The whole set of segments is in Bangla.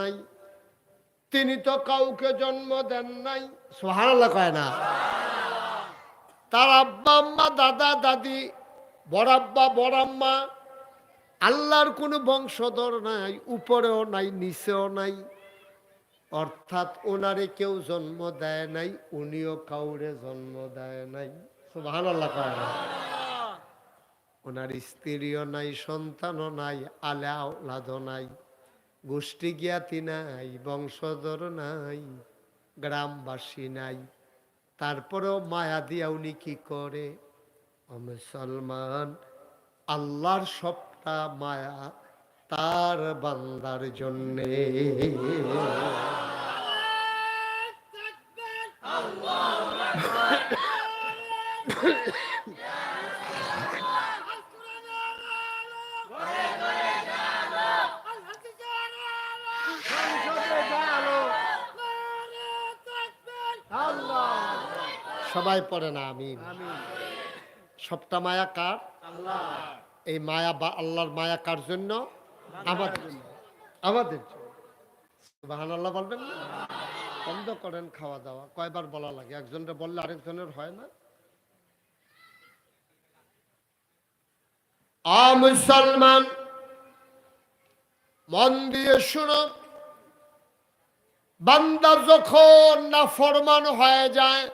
নাই। তিনি তো কাউকে জন্ম দেন নাই। সোহানাল্লাহ কয় না। তার আব্বা, আম্মা, দাদা, দাদি বড় আব্বা বড় আম্মা আল্লাহর কোনো বংশধর নাই, উপরেও নাই, নিচেও নাই। অর্থাৎ ওনারে কেউ জন্ম দেয় নাই, উনিও কাউরে জন্ম দেয় নাই। আল্লাহ কয় না। ওনার স্ত্রীও নাই, সন্তানও নাই আলে আওলাদও নাই। গোষ্ঠী জ্ঞাতি নাই, বংশধর নাই, গ্রামবাসী নাই। তারপরেও মায়া দিয়া উনি কি করে? মুসলমান, আল্লাহর সবটা মায়া তার বান্দার জন্যে। সবাই পড়ে না আমি সবটা মায়া কার? এই মায়া বা আল্লাহর মায়া কার জন্য? আমাদের আমাদের আল্লাহ বলবেন না? বন্ধ করেন খাওয়া দাওয়া। কয়বার বলা লাগে? একজনের বললে আরেকজনের হয় না? মুসলমান, মন দিয়ে শুনো। বান্দা যখন না ফরমান হয়ে যায়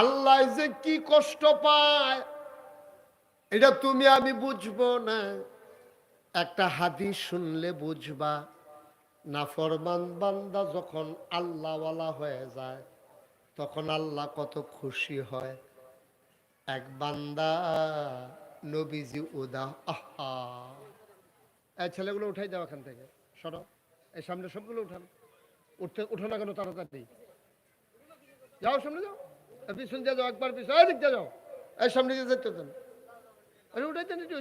আল্লাহ যে কি কষ্ট পায়, এটা তুমি আমি বুঝব না। একটা হাদিস শুনলে বুঝবা না ফরমান বান্দা যখন আল্লাহওয়ালা হয়ে যায়, তখন আল্লাহ কত খুশি হয়। এক বান্দা, নবীজি উদা আহা। এই ছেলেগুলো উঠাই দাও এখান থেকে, সরো। এই সামনে সবগুলো উঠান। উঠতে, উঠো না কেন তাড়াতাড়ি। যাও সামনে যাও। পিছন দিয়ে যাও, একবার পিছন দিক যাও। এই সামনে আরে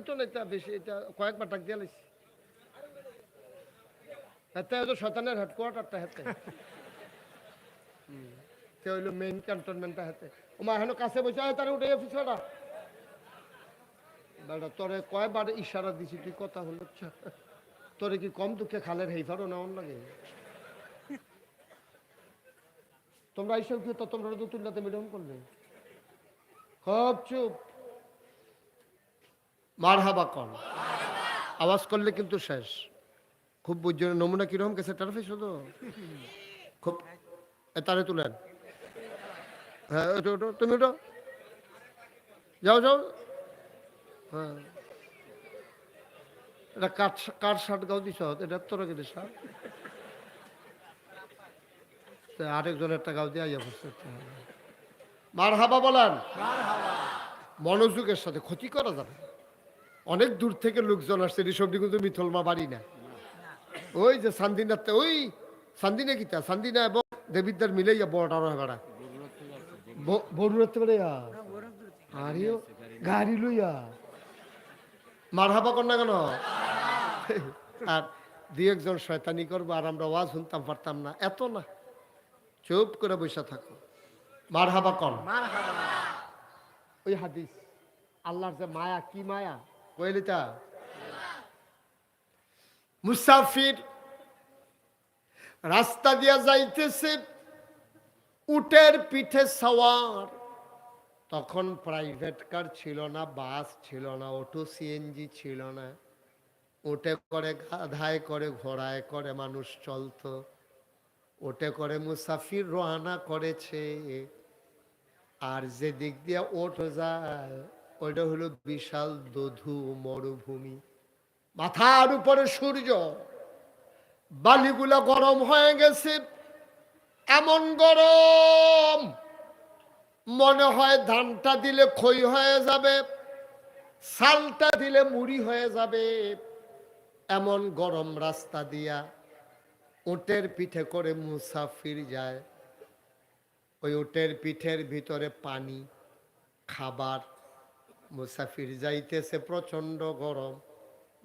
তো এটা বেশি এটা কয়েকবার দিয়ে লাইছি। শতানের হেডকোয়ার্টারটা হাতে তে মেইন হাতে কাছে তারা দিছি, তুই কথা হলো। তোরে কি কম দুঃখে খালের হেইফারও না লাগে? তোমরা এইসব কি তো তোমরা তো তুলনাতে মিডিয়াম করবে খুব চুপ। মার হাবা কন আওয়াজ করলে কিন্তু শেষ। খুব বুঝছ নমুনা কীরকম গেছে? টারফে শুধু খুব তারে তুলেন। হ্যাঁ তুমি ওটো যাও যাও। হ্যাঁ। এটা কাঠ কাঠ শার্ট গাও দিছ, এটা তোরা কেটে শার্ট? আরেকজনের একটা গাও দিয়ে আইয়া বসছে মার হাবা। বলেন। মনোযোগের সাথে ক্ষতি করা যাবে। অনেক দূর থেকে লোকজন আসছে ঋষভ কিন্তু মিথলমা বাড়ি না। ওই যে সান্দিনাতে ওই সান্দিনা কিতা? সান্দিনা এবং দেবিদ্দার মিলাইয়া বড়টা রয় বেড়া। বড় গাড়ি লইয়া মার হাবা কর না কেন? আর দুই একজন শয়তানি করব আর আমরা ওয়াজ শুনতাম পারতাম না। এত না। চুপ করে বসে থাকো। মার হাবা কন ওই হাদিস আল্লাহর যে মায়া কি মায়া? কইলিতা মুসাফির রাস্তা দিয়া যাইতেছে উটের পিঠে সওয়ার। তখন প্রাইভেট কার ছিল না বাস ছিল না অটো সিএনজি ছিল না। উটে করে গাধায় করে ঘোড়ায় করে মানুষ চলতো। ওটে করে মুসাফির রওনা করেছে। আর যে দিক দিয়ে ওট যায়, ওইটা হলো বিশাল দধু মরুভূমি। মাথার উপরে সূর্য, বালিগুলা গরম হয়ে গেছে, এমন গরম, মনে হয় ধানটা দিলে খই হয়ে যাবে সালটা দিলে মুড়ি হয়ে যাবে, এমন গরম রাস্তা দিয়া উটের পিঠে করে মুসাফির যায়। ওই উটের পিঠের ভিতরে পানি, খাবার। মুসাফির যাইতেছে প্রচণ্ড গরম।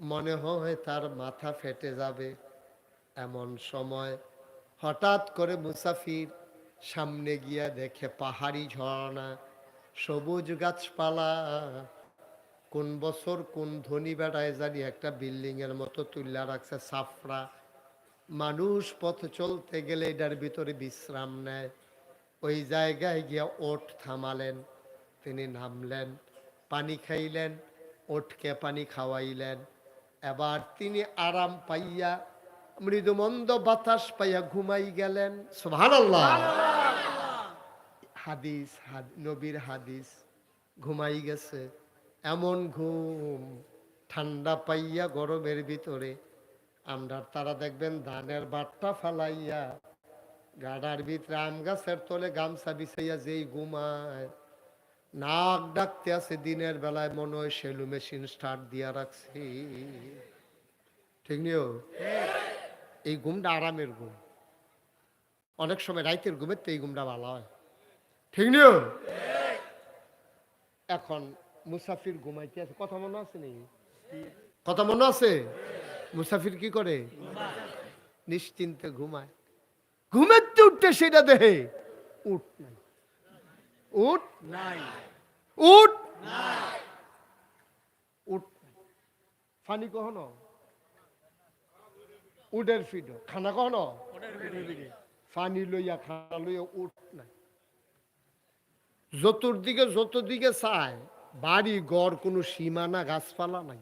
মনে হয় তার মাথা ফেটে যাবে। এমন সময় হঠাৎ করে মুসাফির সামনে গিয়া দেখে পাহাড়ি ঝর্ণা, সবুজ গাছপালা। কোন বছর কোন ধনী বেড়ায় জানি একটা বিল্ডিং এর মতো তুল্লা রাখছে সাফরা। মানুষ পথ চলতে গেলে এটার ভিতরে বিশ্রাম নেয়। ওই জায়গায় গিয়া ওট থামালেন, তিনি নামলেন, পানি খাইলেন, ওটকে পানি খাওয়াইলেন। এবার তিনি আরাম পাইয়া, মৃদুমন্দ বাতাস পাইয়া ঘুমাই গেলেন। সুবহানাল্লাহ! হাদিস, হাদ- নবীর হাদিস ঘুমাই গেছে। এমন ঘুম ঠান্ডা পাইয়া গরমের ভিতরে আমরা তারা দেখবেন ধানের বাট্টা ফালাইয়া, গাডার ভিতরে আম গাছের তলে গামছা বিছাইয়া যেই ঘুমায়, নাক ডাকতে আছে দিনের বেলায়, মনে হয় সেলু মেশিন স্টার্ট দিয়া রাখছি। ঠিক নিও? এই ঘুমটা আরামের ঘুম। অনেক সময় রাইতের ঘুমের তো এই ঘুমটা ভালো হয়। ঠিক নিও? এখন মুসাফির ঘুমাইতে আছে। কথা মনে আছে নাকি কথা মনে আছে? মুসাফির কি করে? নিশ্চিন্তে ঘুমায়। ঘুমেতে উঠতে সেটা দেহে। উঠ নাই। উঠ নাই। উঠ উঠ ফানি কহন উডের ফিড। খানা কহন ফানি লইয়া খানা লইয়া উঠ নাই। চতুর্দিকে যতদিকে চায় বাড়ি গড় কোনো সীমানা গাছপালা নাই।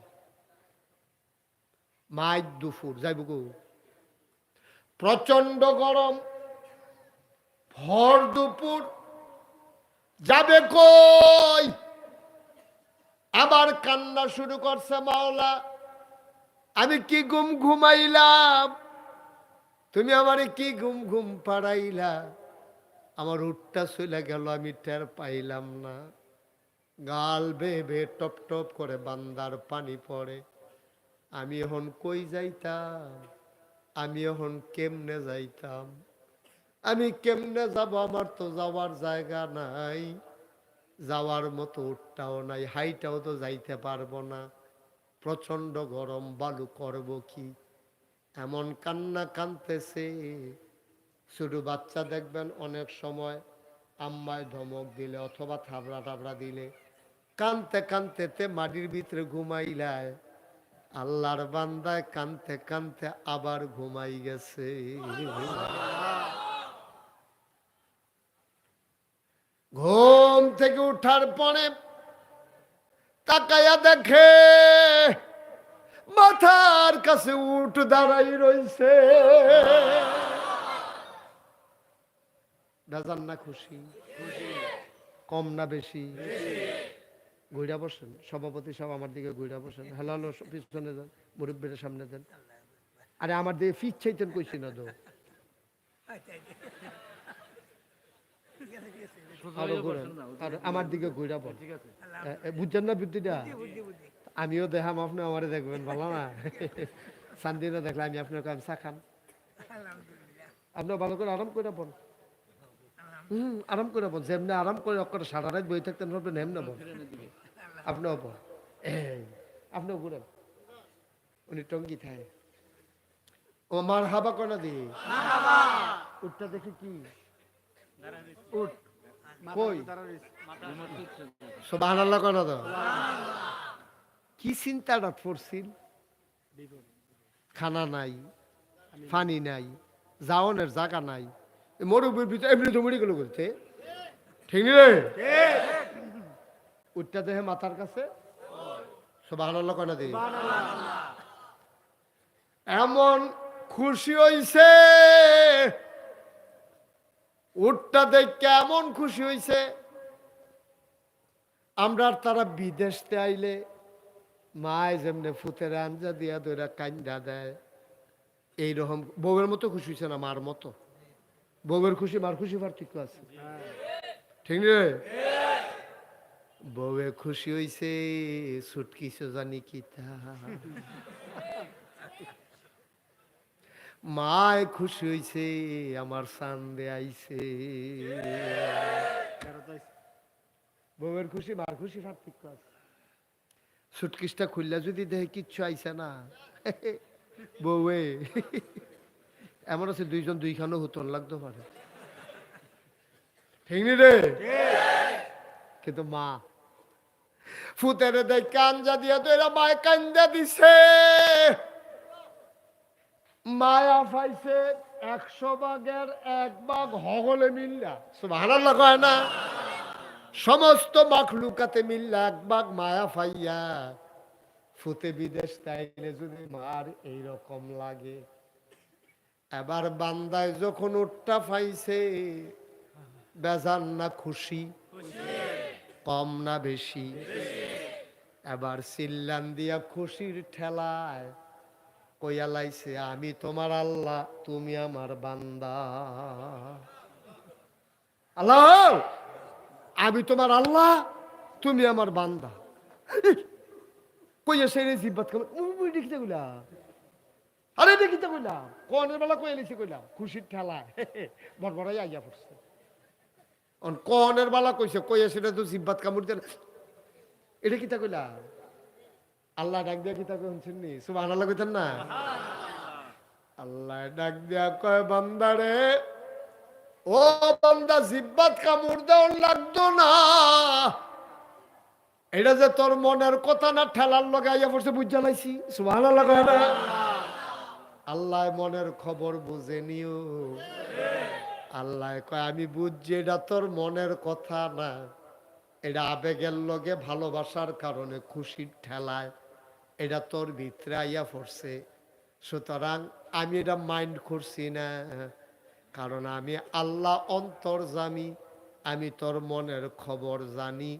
মাইক দুপুর যাইব গো প্রচণ্ড গরম, ভর দুপুর, যাবে কই? আবার কান্না শুরু করছে মাওলা। আমি কি গুম ঘুমাইলাম? তুমি আমারে কি গুম ঘুম পাড়াইলা? আমার উঠটা চলে গেল, আমি টের পাইলাম না। গাল বেয়ে টপ টপ করে বান্দার পানি পড়ে। আমি এখন কই যাইতাম? আমি এখন কেমনে যাইতাম? আমি কেমনে যাব? আমার তো যাওয়ার জায়গা নাই। যাওয়ার মতো উঠটাও নাই, হাইটাও তো যাইতে পারব না। প্রচণ্ড গরম, বালু করব কি? এমন কান্না কানতেছে। শুধু বাচ্চা দেখবেন অনেক সময় আম্মায় ধমক দিলে অথবা থাবড়া টাবড়া দিলে। কানতে কানতেতে মাটির ভিতরে ঘুমাইলায়। আল্লাহর বান্দায় কানতে কানতে আবার ঘুমাই গেছে। ঘুম থেকে উঠার পরে তাকায়া দেখে মাথার কাছে উঠ দাঁড়াই বেজান না খুশি। কম না বেশি? ঘুরা বসেন। সভাপতি সব আমার দিকে ঘুরা বসেন। হ্যালো পিছনে যান মুরব্বীর সামনে দেন। আরে আমার দিকে ফিট চাইতেন কইছি না তো। আমার দিকে ঘুরা এ, বুঝছেন না বুদ্ধিটা? আমিও দেখাম আপনি আমারে দেখবেন ভালো না? শান্তিটা দেখলে আমি আপনার কাছে চা খান আপনার ভালো করে আরাম করে বল। হুম আরাম করে বল। যেমনি আরাম করে অক্ষরে সারা রাত বই থাকতেন ভাববেন এমনি বল। আপনিও এই আপনিও ঘুরেন। উনি টঙ্গি থাকে ও মার হাবা কনা দি। উঠটা দেখি কি? উঠ কই? আল্লাহ কনা দাও। কি চিন্তাটা পড়ছিল খানা নাই পানি নাই যাওনের জায়গা নাই। মরুভূমির ভিতরে এমনি দমড়ি গেল বলতে ঠিক রে? উঠটা দেহে মাথার কাছে? এমন খুশি হইছে উঠটা দেখে এমন খুশি হইছে আমরা তারা বিদেশতে আইলে মায় যেমনে ফুতের আঞ্জা দিয়া দইরা কান্দা দেয় এইরকম বউয়ের মতো খুশি হয়েছে না মার মতো? বউয়ের খুশি মার খুশি পার্থক্য আছে? ঠিক রে বউয়ে খুশি হইছে ছুটকিছে জানি কি তা। মায় খুশি হইছে আমার সান্দে আইছে। বউয়ের খুশি মার খুশি পার্থক্য আছে। সুটকিসটা খুললে যদি দেখে কিচ্ছু আইছে না বউয়ে। এমন আছে দুইজন দুইখানো হুতন লাগতে পারে। ঠিক নি রে? কিন্তু মা ফুতেরে দেখ কাঞ্জা দিয়া তো এরা মায় কান্দা দিছে। মায়া পাইছে একশো ভাগের এক ভাগ হগলে মিল্লা। সুবহানাল্লাহ কয় না? সমস্ত মাখলুকাতে মিল্লা, এক ভাগ মায়া পাইয়া ফুতে বিদেশ তাইলে যদি মার এইরকম লাগে। এবার বান্দায় যখন উঠটা পাইছে বেজান না খুশি। কম না বেশি। এবার সিল্লান দিয়া খুশির ঠেলায় কইয়া লাইছে, আমি তোমার আল্লাহ, তুমি আমার বান্দা। আল্লাহ, আমি তোমার আল্লাহ, তুমি আমার বান্দা। কইয়া সেই জিব্বাত কাম দেখিতে কইলাম আরে, দেখিতে কইলাম কনের বেলা কইয়া লিখে কইলাম খুশির ঠেলায়। বড় বড়াই আইয়া পড়ছে। কনের বালা কইছে কইয়া সেটা তো জিব্বাত কামড় দেন এটা কিতা কইলা? আল্লাহ ডাক দিয়া কিতা কইছেন নি? সুবহানাল্লাহ কইতেন না? আল্লাহ ডাক দিয়া কয় বান্দারে ও বান্দা, জিব্বাত কামড় দেওয়ার লাগতো না। এটা যে তোর মনের কথা না, ঠেলার লগাইয়া পড়ছে, বুঝা লাইছি। সুবহানাল্লাহ কয় না? আল্লাহ মনের খবর বুঝে নিও। আল্লাহ কয়, আমি বুঝছি এটা তোর মনের কথা না। এটা আবেগের লগে ভালোবাসার কারণে খুশির ঠেলায়। এটা তোর ভিতরে আইয়া পড়ছে। সুতরাং আমি এটা মাইন্ড করছি না। কারণ আমি আল্লাহ অন্তর জানি, আমি তোর মনের খবর জানি।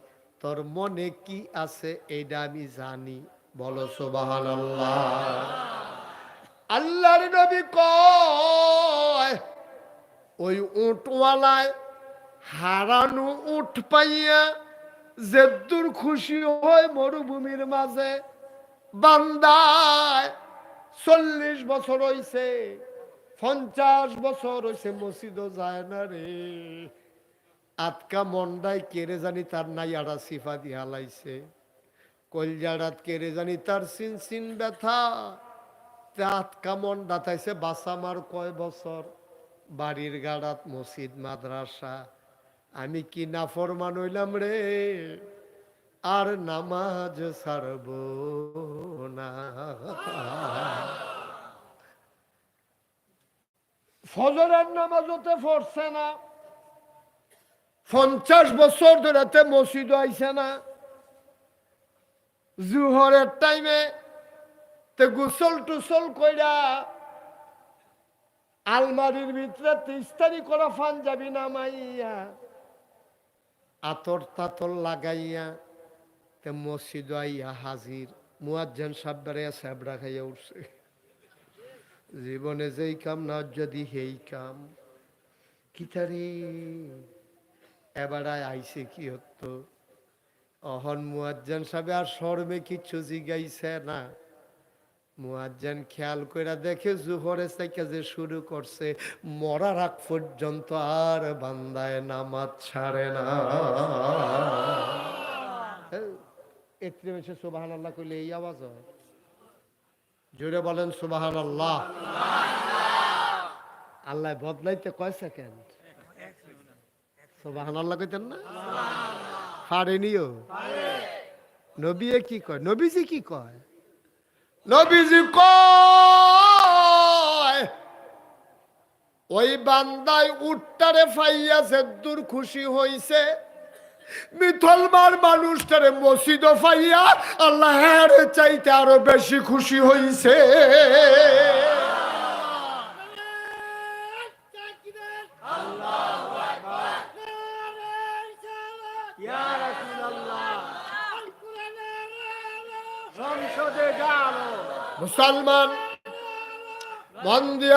তোর মনে কি আছে এটা আমি জানি। বলো সুবাহান আল্লাহ আল্লাহর নবী কয় ওই উটওয়ালায় হারানো উঠ পাইয়া জেদ্দুর খুশি হয় মরুভূমির মাঝে। বান্দায় চল্লিশ বছর হইছে, পঞ্চাশ বছর হইছে, মসজিদও যায় না রে। আতকা মন্ডায় কেড়ে জানি তার নাই আড়া সিফা দিয়া লাইছে। কলজাড়াত কেড়ে জানি তার সিন সিন ব্যথা আতকা মন্ডা তাইছে বাসামার কয় বছর? বাড়ির গাড়াত, মসজিদ, মাদ্রাসা, আমি কি নাফরমান হইলাম রে? আর নামাজ সারব না। ফজরের নামাজ পড়ছে না। পঞ্চাশ বছর ধরে মসজিদ আইছে না। জুহরের টাইমে তে গুসল টুসল কইরা আলমারির ভিতরে তিস্তারি করা ফান যাবি না মাইয়া আতর তাতর লাগাইয়া তে মসজিদ আইয়া হাজির। মুয়াজ্জান সাব্বারে স্যাবড়া খাইয়া উঠছে। জীবনে যেই কাম না যদি হেই কাম। কিতারে এবার আইছে কি হতো? অহন মুয়াজ্জান সাহেব আর শর্মে কিচ্ছু জিগাইছে না। মুয়াজ্জান খেয়াল কইরা দেখে জুহরে থেকে যে শুরু করছে মরার আগ পর্যন্ত আর বান্দায় নামাজ ছাড়ে না। এত্রে মেশে সুবাহান আল্লাহ এই আওয়াজ হয়। জোরে বলেন সুবাহান আল্লাহ আল্লাহ বদলাইতে কয় সেকেন্ড? সুবাহান আল্লাহ কইতেন না? পারেনিও। কি কয়? নবীজি কি কয়? নবীজি কয় ওই বান্দায় উট্টারে ফাইয়াছে দূর খুশি হইছে। মিথলমার মানুষটারে মসজিদ ফাইয়া আল্লাহ হ্যাঁ চাইতে আরও বেশি খুশি হইছে। মুসলমান মন দিয়া